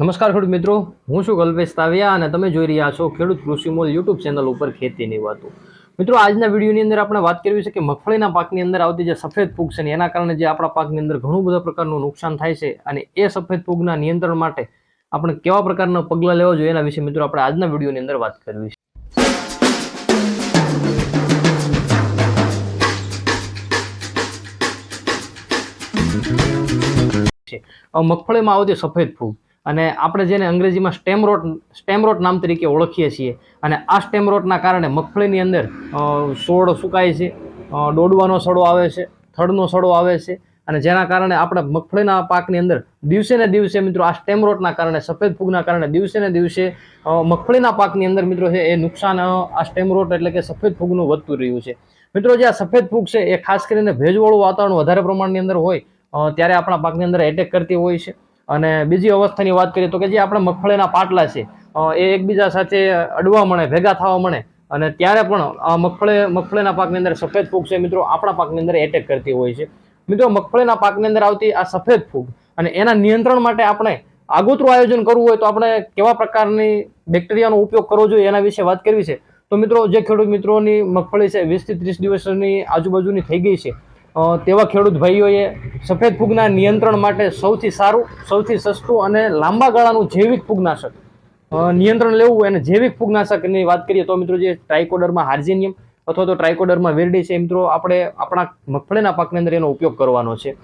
નમસ્કાર ખેડૂત મિત્રો, હું છું કલ્પેશ તાવિયા અને તમે જોઈ રહ્યા છો ખેડૂત કૃષિ મોલ યુટ્યુબ ચેનલ ઉપર ખેતીની વાતો. મિત્રો, આજના વિડીયોની અંદર આપણે વાત કરવી છે કે મગફળીના પાકની અંદર આવતી જે સફેદ ફૂગ છે એના કારણે જે આપણા પાકની અંદર ઘણું બધા પ્રકારનું નુકસાન થાય છે અને એ સફેદ ફૂગના નિયંત્રણ માટે આપણે કેવા પ્રકારના પગલાં લેવા જોઈએ એના વિશે મિત્રો આપણે આજના વિડીયોની અંદર વાત કરવી છે. મગફળીમાં આવતી સફેદ ફૂગ અને આપણે જેને અંગ્રેજીમાં સ્ટેમરોટ સ્ટેમરોટ નામ તરીકે ઓળખીએ છીએ. અને આ સ્ટેમરોટના કારણે મગફળીની અંદર સોળ સુકાય છે દોડવાનો સડો આવે છે, થડનો સડો આવે છે. અને જેના કારણે આપણે મગફળીના પાકની અંદર દિવસે ને દિવસે મિત્રો આ સ્ટેમરોટના કારણે, સફેદ ફૂગના કારણે દિવસે ને દિવસે મગફળીના પાકની અંદર મિત્રો છે એ નુકસાન આ સ્ટેમરોટ એટલે કે સફેદ ફૂગનું વધતું રહ્યું છે. મિત્રો જે આ સફેદ ફૂગ છે એ ખાસ કરીને ભેજવાળું વાતાવરણ વધારે પ્રમાણની અંદર હોય ત્યારે આપણા પાકની અંદર એટેક કરતી હોય છે. અને બીજી અવસ્થાની વાત કરીએ તો કે જે આપણા મગફળીના પાટલા છે એ એકબીજા સાથે અડવા મળે, ભેગા થવા મળે અને ત્યારે પણ આ મગફળી, મગફળીના પાકની અંદર સફેદ ફૂગ છે. મિત્રો, આપણા પાકની અંદર એટેક કરતી હોય છે. મિત્રો, મગફળીના પાકની અંદર આવતી આ સફેદ ફૂગ અને એના નિયંત્રણ માટે આપણે આગોતરું આયોજન કરવું હોય તો આપણે કેવા પ્રકારની બેક્ટેરિયાનો ઉપયોગ કરવો જોઈએ એના વિશે વાત કરવી છે. તો મિત્રો, જે ખેડૂત મિત્રોની મગફળી છે, વીસથી ત્રીસ દિવસની આજુબાજુની થઈ ગઈ છે. તેવા ખેડૂત ભાઈઓએ સફેદ ફૂગના નિયંત્રણ માટે સૌથી સારું, સૌથી સસ્તું અને લાંબા ગાળાનું જૈવિક ફૂગનાશક નિયંત્રણ લેવું અને જૈવિક ફૂગનાશકની વાત કરીએ તો મિત્રો જે ટ્રાઇકોડરમાં હાર્જેનિયમ અથવા તો ટ્રાઇકોડરમાં વેરડી છે મિત્રો આપણે આપણા મગફળીના પાકની અંદર એનો ઉપયોગ કરવાનો છે.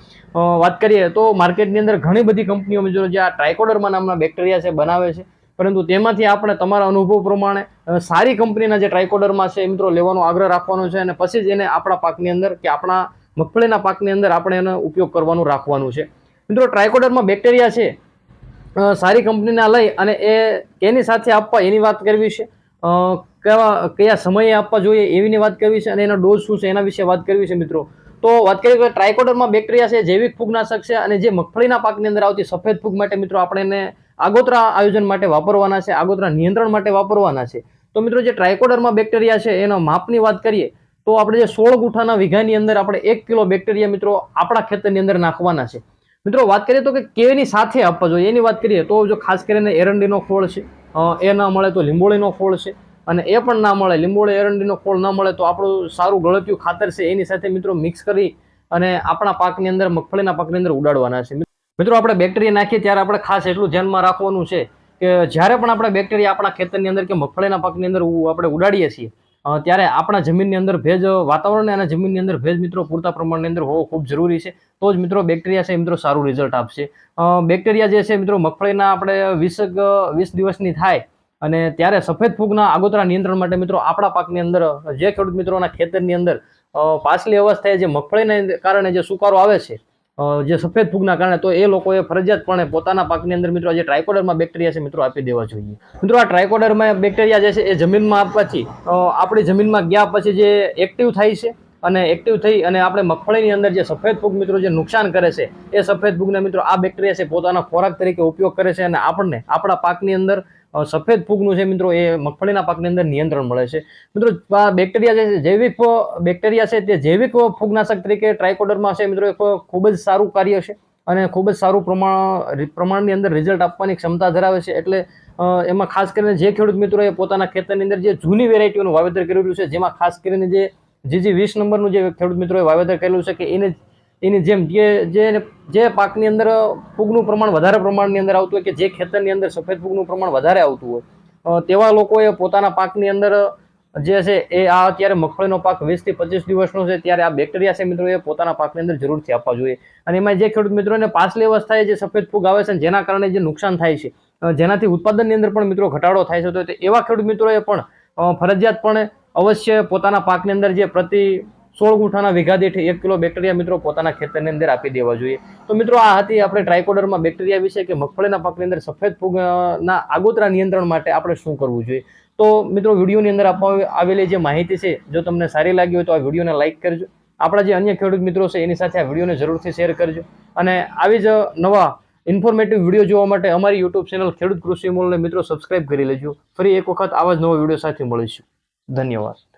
વાત કરીએ તો માર્કેટની અંદર ઘણી બધી કંપનીઓ મિત્રો જે આ ટ્રાઇકોડરમાં નામના બેક્ટેરિયા છે બનાવે છે, પરંતુ તેમાંથી આપણે તમારા અનુભવ પ્રમાણે સારી કંપનીના જે ટ્રાઇકોડરમાં છે મિત્રો લેવાનો આગ્રહ રાખવાનો છે અને પછી જ એને આપણા પાકની અંદર કે આપણા મગફળીના પાકની અંદર આપણે એનો ઉપયોગ કરવાનું રાખવાનું છે. મિત્રો ટ્રાયકોડરમાં બેક્ટેરિયા છે. સારી કંપનીના લઈ અને એ એની સાથે આપવા એની વાત કરવી છે? કેવા, કયા સમયે આપવા જોઈએ એવીની વાત કરવી છે અને એનો ડોઝ શું છે એના વિશે વાત કરવી છે, મિત્રો. તો વાત કરીએ તો ટ્રાયકોડરમાં બેક્ટેરિયા છે, જૈવિક ફૂગનાશક છે અને જે મગફળીના પાકની અંદર આવતી સફેદ ફૂગ માટે, મિત્રો, આપણે એને આગોતરા આયોજન માટે વાપરવાના છે, આગોતરા નિયંત્રણ માટે વાપરવાના છે. તો મિત્રો, જે ટ્રાયકોડરમાં બેક્ટેરિયા છે, એનો માપની વાત કરીએ તો આપણે જે સોળ ગુઠાના વીઘાની અંદર આપણે એક કિલો બેક્ટેરિયા મિત્રો આપણા ખેતરની અંદર નાખવાના છે. મિત્રો વાત કરીએ તો કે કેની સાથે આપવા જોઈએ? એની વાત કરીએ તો જો ખાસ કરીને એરંડીનો ખોળ છે એ ના મળે તો લીંબોળીનો ખોળ છે અને એ પણ ના મળે, લીંબોળી એરંડીનો ખોળ ના મળે તો આપણું સારું ગળતિયું ખાતર છે એની સાથે મિત્રો મિક્સ કરી અને આપણા પાકની અંદર, મગફળીના પાકની અંદર ઉડાડવાના છે. મિત્રો આપણે બેક્ટેરિયા નાખીએ ત્યારે આપણે ખાસ એટલું ધ્યાનમાં રાખવાનું છે કે જ્યારે પણ આપણે બેક્ટેરિયા આપણા ખેતરની અંદર કે મગફળીના પાકની અંદર આપણે ઉડાડીએ છીએ ત્યારે આપણા જમીનની અંદર ભેજ વાતાવરણ અને જમીનની અંદર ભેજ મિત્રો પૂરતા પ્રમાણની અંદર હોવો ખૂબ જરૂરી છે. તો જ મિત્રો બેક્ટેરિયા છે મિત્રો સારું રિઝલ્ટ આપશે. બેક્ટેરિયા જે છે મિત્રો મગફળીના આપણે વીસ વીસ દિવસની થાય અને ત્યારે સફેદ ફૂગના આગોતરા નિયંત્રણ માટે મિત્રો આપણા પાકની અંદર જે ખેડૂત મિત્રોના ખેતરની અંદર પાછલી અવસ્થાએ જે મગફળીના કારણે જે સુકારો આવે છે જે સફેદ ફૂગના કારણે, તો એ લોકોએ ફરજિયાતપણે પોતાના પાકની અંદર મિત્રો, જે ટ્રાયકોડરમાં બેક્ટેરિયા છે, મિત્રો, આપી દેવા જોઈએ. મિત્રો, આ ટ્રાયકોડરમાં બેક્ટેરિયા જે છે, એ જમીનમાં આપવાથી આપણી જમીનમાં ગયા પછી જે એક્ટિવ થાય છે અને એક્ટિવ થઈ અને આપણે મગફળીની અંદર જે સફેદ ફૂગ મિત્રો જે નુકસાન કરે છે, એ સફેદ ફૂગના મિત્રો આ બેક્ટેરિયા છે પોતાના ખોરાક તરીકે ઉપયોગ કરે છે અને આપણને આપણા પાકની અંદર સફેદ ફૂગનું છે મિત્રો એ મગફળીના પાકની અંદર નિયંત્રણ મળે છે. મિત્રો આ બેક્ટેરિયા જે જૈવિક બેક્ટેરિયા છે તે જૈવિક ફૂગનાશક તરીકે ટ્રાયકોડરમાં છે મિત્રો એક ખૂબ જ સારું કાર્ય છે અને ખૂબ જ સારું પ્રમાણ પ્રમાણની અંદર રિઝલ્ટ આપવાની ક્ષમતા ધરાવે છે. એટલે એમાં ખાસ કરીને જે ખેડૂત મિત્રોએ પોતાના ખેતરની અંદર જે જૂની વેરાયટીઓનું વાવેતર કરેલું છે, જેમાં ખાસ કરીને જે જીજી વીસ નંબરનું જે ખેડૂત મિત્રોએ વાવેતર કરેલું છે કે એને એની જેમ જે જે જે પાકની અંદર ફૂગનું પ્રમાણ વધારે પ્રમાણની અંદર આવતું હોય કે જે ખેતરની અંદર સફેદ ફૂગનું પ્રમાણ વધારે આવતું હોય તેવા લોકોએ પોતાના પાકની અંદર, જે છે એ આ અત્યારે મગફળીનો પાક વીસથી પચીસ દિવસનો છે, ત્યારે આ બેક્ટેરિયા છે મિત્રો એ પોતાના પાકની અંદર જરૂરથી આપવા જોઈએ. અને એમાં જે ખેડૂત મિત્રોને પાછલી અવસ્થાએ જે સફેદ ફૂગ આવે છે જેના કારણે જે નુકસાન થાય છે જેનાથી ઉત્પાદનની અંદર પણ મિત્રો ઘટાડો થાય છે, તે એવા ખેડૂત મિત્રોએ પણ ફરજિયાતપણે અવશ્ય પોતાના પાકની અંદર જે પ્રતિ સોળ ગુઠાના વીઘા દીઠ એક કિલો બેક્ટેરિયા મિત્રો પોતાના ખેતરની અંદર આપી દેવા જોઈએ. તો મિત્રો આ હતી આપણે ટ્રાયકોડરમાં બેક્ટેરિયા વિશે કે મગફળીના પાકની અંદર સફેદ ફૂગના આગોતરા નિયંત્રણ માટે આપણે શું કરવું જોઈએ. તો મિત્રો વિડીયોની અંદર આપવા આવેલી જે માહિતી છે, જો તમને સારી લાગી હોય તો આ વિડીયોને લાઇક કરજો. આપણા જે અન્ય ખેડૂત મિત્રો છે, એની સાથે આ વિડીયોને જરૂરથી શેર કરજો. અને આવી જ નવા ઇન્ફોર્મેટિવ વીડિયો જોવા માટે અમારી યુટ્યુબ ચેનલ ખેડૂત કૃષિ મોલને મિત્રો સબસ્ક્રાઇબ કરી લેજો. ફરી એક વખત આવા જ નવા વીડિયો સાથે મળીશું. ધન્યવાદ.